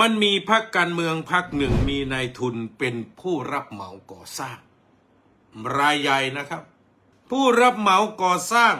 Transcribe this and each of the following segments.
มันมีพรรคการเมืองพรรคหนึ่งมีนายทุนเป็นผู้รับเหมาก่อสร้าง รายใหญ่นะครับ ผู้รับเหมาก่อสร้าง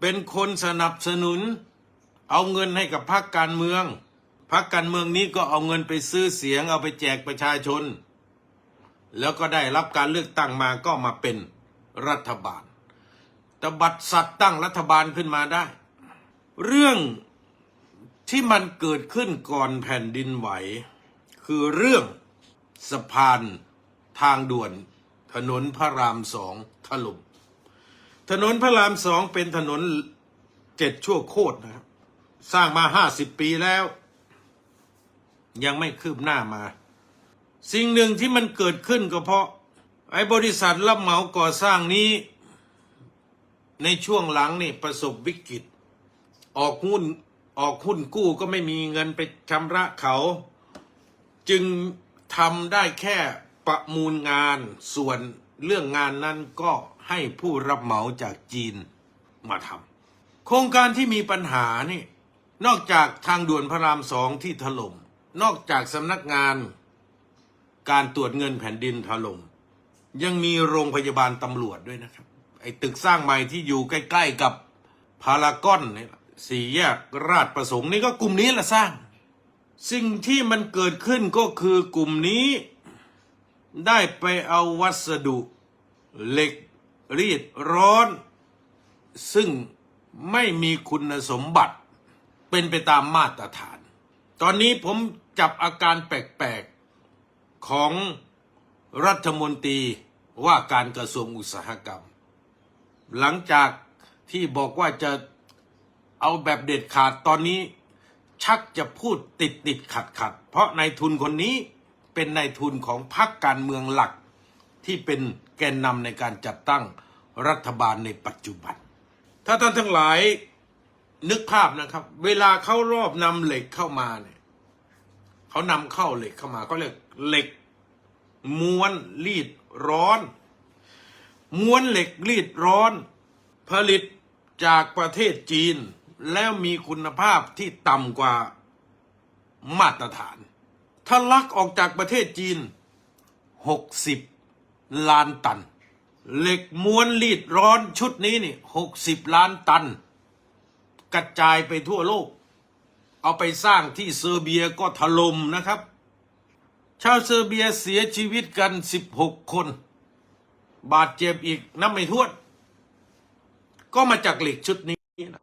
เป็นคนสนับสนุน เอาเงินให้กับพรรคการเมืองพรรคการเมืองนี้ก็เอาเงินไปซื้อเสียงเอาไปแจกประชาชน แล้วก็ได้รับการเลือกตั้งมาก็มาเป็นรัฐบาลตบัดสัตว์ตั้งรัฐบาลขึ้นมาได้ เรื่อง ที่มันเกิดขึ้นก่อนแผ่นดินไหว คือเรื่องสะพานทางด่วน ถนนพระรามสองถล่มถนนพระรามสองเป็นถนนเจ็ดชั่วโคตรนะครับ สร้างมาห้าสิบปีแล้ว ยังไม่คืบหน้ามา สิ่งหนึ่งที่มันเกิดขึ้นก็เพราะ ไอ้บริษัทรับเหมาก่อสร้างนี้ ในช่วงหลังนี่ประสบวิกฤต ออกหุ้น ออกหุ้นกู้ก็ไม่มีเงินไปชำระเขา จึงทำได้แค่ประมูลงานส่วนเรื่องงานนั้นก็ให้ผู้รับเหมาจากจีนมาทำโครงการที่มีปัญหานี่ นอกจากทางด่วนพระรามสองที่ถล่มนอกจากสำนักงาน การตรวจเงินแผ่นดินถล่มยังมีโรงพยาบาลตำรวจด้วยนะครับ ไอ้ตึกสร้างใหม่ที่อยู่ใกล้ ๆกับพารากอนเนี่ย สี่แยกราชประสงค์นี่ก็กลุ่มนี้แหละสร้าง สิ่งที่มันเกิดขึ้นก็คือกลุ่มนี้ ได้ไปเอาวัสดุเหล็กรีดร้อน ซึ่งไม่มีคุณสมบัติเป็นไปตามมาตรฐาน ตอนนี้ผมจับอาการแปลกๆ ของรัฐมนตรีว่าการกระทรวงอุตสาหกรรม หลังจากที่บอกว่าจะ เอาแบบเด็ดขาดตอนนี้ ชักจะพูดติดติดขัดขัดเพราะนายทุนคนนี้เป็นนายทุนของพรรคการเมืองหลัก ที่เป็นแกนนำในการจัดตั้งรัฐบาลในปัจจุบัน ถ้าท่านทั้งหลายนึกภาพนะครับ เวลาเข้ารอบนำเหล็กเข้ามาเนี่ยเขานำเข้าเหล็กเข้ามาเขาเรียกเหล็กม้วนรีดร้อน ม้วนเหล็กรีดร้อน ผลิตจากประเทศจีน แล้วมีคุณภาพที่ต่ำกว่ามาตรฐานทะลักออกจากประเทศจีน 60 ล้านตัน เหล็กม้วนรีดร้อนชุดนี้นี่60 ล้านตัน กระจายไปทั่วโลก เอาไปสร้างที่เซอร์เบียก็ถล่มนะครับ ชาวเซอร์เบียเสียชีวิตกัน 16 คน บาดเจ็บอีกนับไม่ถ้วนก็มาจากเหล็กชุดนี้นะ